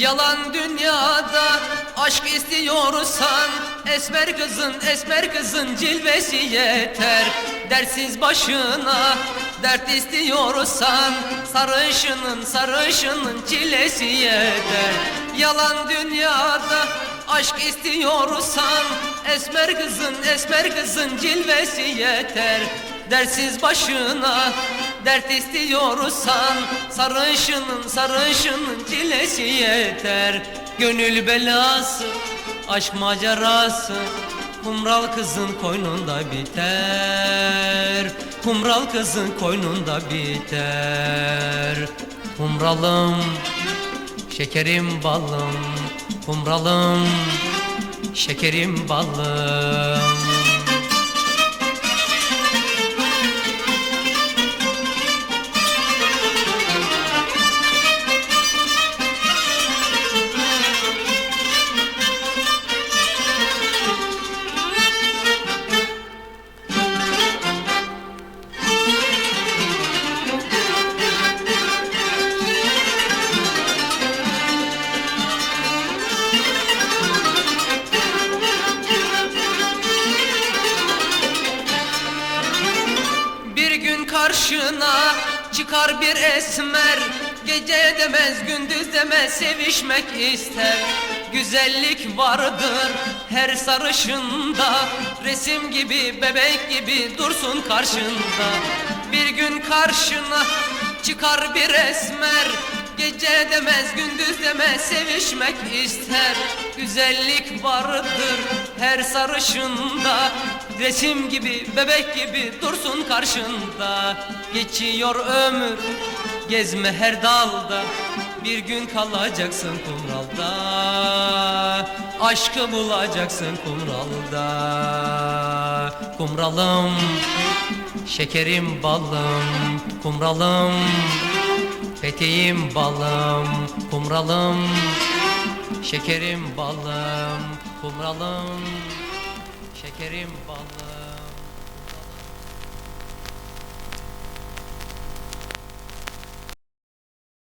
Yalan dünyada aşk istiyorsan Esmer kızın esmer kızın cilvesi yeter. Dersiz başına dert istiyorsan Sarışının sarışının çilesi yeter. Yalan dünyada aşk istiyorsan Esmer kızın esmer kızın cilvesi yeter. Dersiz başına dert istiyorsan Sarışının sarışının çilesi yeter. Gönül belası aşk macerası Kumral kızın koynunda biter. Kumral kızın koynunda biter. Kumralım şekerim balım. Kumralım şekerim balım karşına çıkar bir esmer. Gece demez gündüz demez sevişmek ister. Güzellik vardır her sarışında. Resim gibi bebek gibi dursun karşında. Bir gün karşına çıkar bir esmer. Gece demez gündüz demez sevişmek ister. Güzellik vardır her sarışında Resim gibi bebek gibi dursun karşında. Geçiyor ömür gezme her dalda. Bir gün kalacaksın kumralda. Aşkı bulacaksın kumralda. Kumralım şekerim balım. Kumralım Peteğim balım, kumralım Şekerim balım, kumralım Şekerim balım